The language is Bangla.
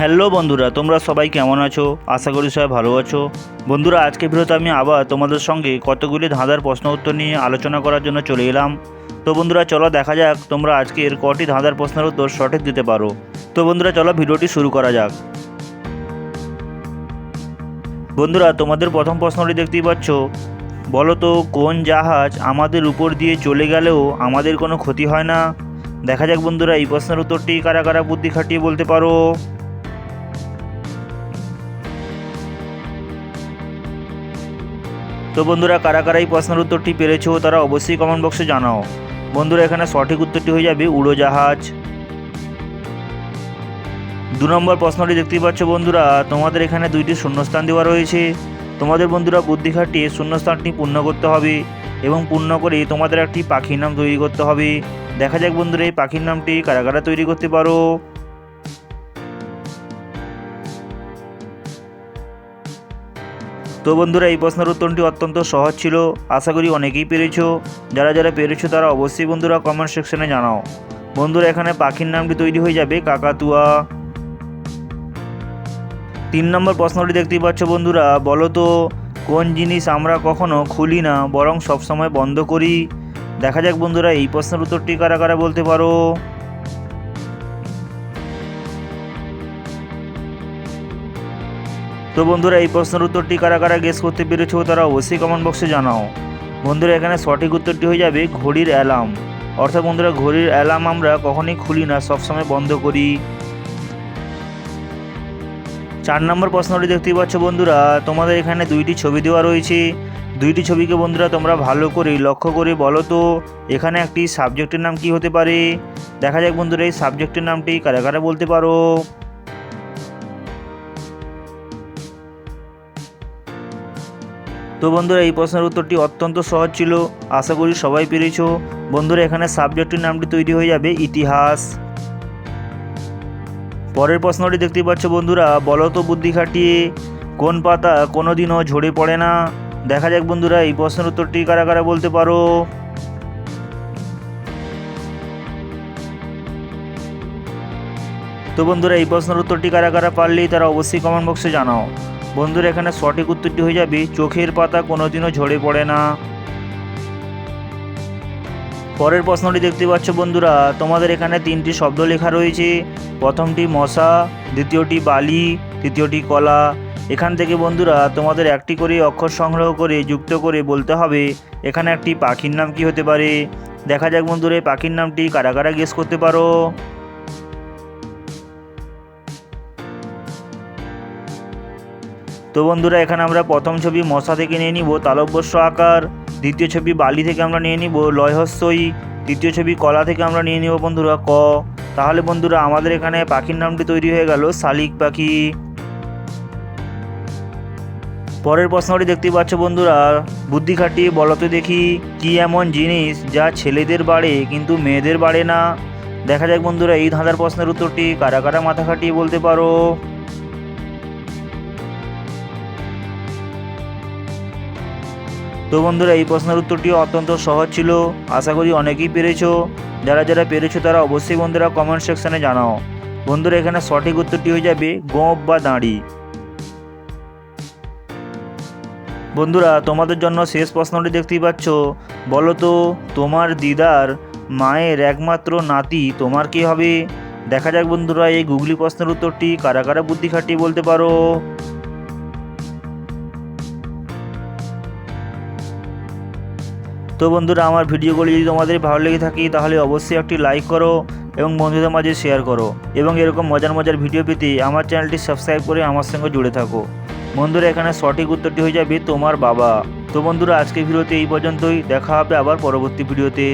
হ্যালো বন্ধুরা, তোমরা সবাই কেমন আছো? আশা করি সবাই ভালো আছো। বন্ধুরা, আজকে ভিডিওতে আমি আবার তোমাদের সঙ্গে কতগুলি ধাঁধার প্রশ্ন উত্তর নিয়ে আলোচনা করার জন্য চলে এলাম। তো বন্ধুরা, চলো দেখা যাক তোমরা আজকের কটি ধাঁধার প্রশ্নের উত্তর সঠিক দিতে পারো। তো বন্ধুরা, চলো ভিডিওটি শুরু করা যাক। বন্ধুরা, তোমাদের প্রথম প্রশ্নটি দেখতেই পাচ্ছ। বলো তো, কোন জাহাজ আমাদের উপর দিয়ে চলে গেলেও আমাদের কোনো ক্ষতি হয় না? দেখা যাক বন্ধুরা, এই প্রশ্নের উত্তরটি কারা কারা বুদ্ধি খাটিয়ে বলতে পারো? তো বন্ধুরা, কারা কারা এই প্রশ্নের উত্তরটি পেরেছ তারা অবশ্যই কমেন্ট বক্সে জানাও। বন্ধুরা, এখানে সঠিক উত্তরটি হয়ে যাবে উড়োজাহাজ। দু নম্বর প্রশ্নটি দেখতেই পাচ্ছ বন্ধুরা, তোমাদের এখানে দুইটি শূন্যস্থান দেওয়া রয়েছে। তোমাদের বন্ধুরা, বুদ্ধি খাটিয়ে শূন্যস্থানটি পূর্ণ করতে হবে এবং পূর্ণ করে তোমাদের একটি পাখির নাম তৈরি করতে হবে। দেখা যাক বন্ধুরা, এই পাখির নামটি কারা কারা তৈরি করতে পারো। তো বন্ধুরা, এই প্রশ্নের উত্তরটি অত্যন্ত সহজ ছিল। আশা করি অনেকেই পেরেছ। যারা যারা পেরেছ, তারা অবশ্যই বন্ধুরা কমেন্ট সেকশনে জানাও। বন্ধুরা, এখানে পাখির নামটি তৈরি হয়ে যাবে, কাকাতুয়া। তিন নম্বর প্রশ্নটি দেখতেই পাচ্ছ বন্ধুরা, বলো তো, কোন জিনিস আমরা কখনো খুলি না, বরং সবসময় বন্ধ করি? দেখা যাক বন্ধুরা, এই প্রশ্নের উত্তরটি কারা কারা বলতে পারো? তো বন্ধুরা, এই প্রশ্নের উত্তরটি কারা কারা গেস করতে পেরেছ তারা অবশ্যই কমেন্ট বক্সে জানাও। বন্ধুরা, এখানে সঠিক উত্তরটি হয়ে যাবে ঘড়ির অ্যালার্ম অর্থাৎ বন্ধুরা, ঘড়ির অ্যালার্ম আমরা কখনোই খুলি না, সবসময় বন্ধ করি। চার নম্বর প্রশ্নটি দেখতেই পাচ্ছ বন্ধুরা, তোমাদের এখানে দুইটি ছবি দেওয়া রয়েছে। দুইটি ছবিকে বন্ধুরা, তোমরা ভালো করে লক্ষ্য করে বলো তো, এখানে একটি সাবজেক্টের নাম কি হতে পারে? দেখা যাক বন্ধুরা, এই সাবজেক্টের নামটি কারা কারা বলতে পারো। তো বন্ধুরা, এই প্রশ্নের উত্তরটি অত্যন্ত সহজ ছিল। আশা করি সবাই পেরেছ। বন্ধুরা, এখানে সাবজেক্টের নামটি তৈরি হয়ে যাবে, ইতিহাস। পরের প্রশ্নটি দেখতে পাচ্ছ বন্ধুরা, বলো তো বুদ্ধি খাটিয়ে, কোন পাতা কোনো দিনও ঝরে পড়ে না? দেখা যাক বন্ধুরা, এই প্রশ্নের উত্তরটি কারা কারা বলতে পারো? তো বন্ধুরা, এই প্রশ্নের উত্তরটি কারা কারা পারলেই তারা অবশ্যই কমেন্ট বক্সে জানাও। বন্ধুরা এখানে সঠিক উত্তরটি হয়ে যাবে, চোখের পাতা কোনোদিনও ঝরে পড়ে না। পরের প্রশ্নটি দেখতে পাচ্ছ বন্ধুরা, তোমাদের এখানে তিনটি শব্দ লেখা রয়েছে। প্রথমটি মশা, দ্বিতীয়টি বালি, তৃতীয়টি কলা। এখান থেকে বন্ধুরা, তোমাদের একটি করে অক্ষর সংগ্রহ করে, যুক্ত করে বলতে হবে, এখানে একটি পাখির নাম কি হতে পারে? দেখা যাক বন্ধুরা পাখির নামটি কারা কারা গেস করতে পারো? তো বন্ধুরা, এখানে আমরা প্রথম ছবি মশা থেকে নিয়ে নিব, তালব্যস্য আকার। দ্বিতীয় ছবি বালি থেকে আমরা নিয়ে নিব, লয়হস্যই। তৃতীয় ছবি কলা থেকে আমরা নিয়ে নিব বন্ধুরা, ক। তাহলে বন্ধুরা, আমাদের এখানে পাখির নামটি তৈরি হয়ে গেল, শালিক পাখি। পরের প্রশ্নটি দেখতে পাচ্ছ বন্ধুরা, বুদ্ধি খাটিয়ে বলতে দেখি, কি এমন জিনিস যা ছেলেদের বাড়ে কিন্তু মেয়েদের বাড়ে না? দেখা যাক বন্ধুরা, এই ধাঁধার প্রশ্নের উত্তরটি কারা কারা মাথা খাটিয়ে বলতে পারো? তো বন্ধুরা, এই প্রশ্নের উত্তরটি অত্যন্ত সহজ ছিল। আশা করি অনেকেই পেরেছ। যারা যারা পেরেছ তারা অবশ্যই বন্ধুরা কমেন্ট সেকশনে জানাও। বন্ধুরা, এখানে সঠিক উত্তরটি হয়ে যাবে গোপ বা দাঁড়ি। বন্ধুরা, তোমাদের জন্য শেষ প্রশ্নটি দেখতেই পাচ্ছ। বলো তো, তোমার দিদার মায়ের একমাত্র নাতি তোমার কি হবে? দেখা যাক বন্ধুরা, এই গুগলি প্রশ্নের উত্তরটি কারা কারা বুদ্ধি খাটিয়ে বলতে পারো। তো বন্ধুরা, আমার ভিডিওগুলি যদি তোমাদের ভালো লেগে থাকে, তাহলে অবশ্যই একটি লাইক করো এবং বন্ধুদের মাঝে শেয়ার করো এবং এরকম মজার মজার ভিডিও পেতে আমার চ্যানেলটি সাবস্ক্রাইব করে আমার সঙ্গে জুড়ে থাকো। বন্ধুরা, এখানে সঠিক উত্তরটি হয়ে যাবে তোমার বাবা। তো বন্ধুরা, আজকের ভিডিওতে এই পর্যন্তই। দেখা হবে আবার পরবর্তী ভিডিওতে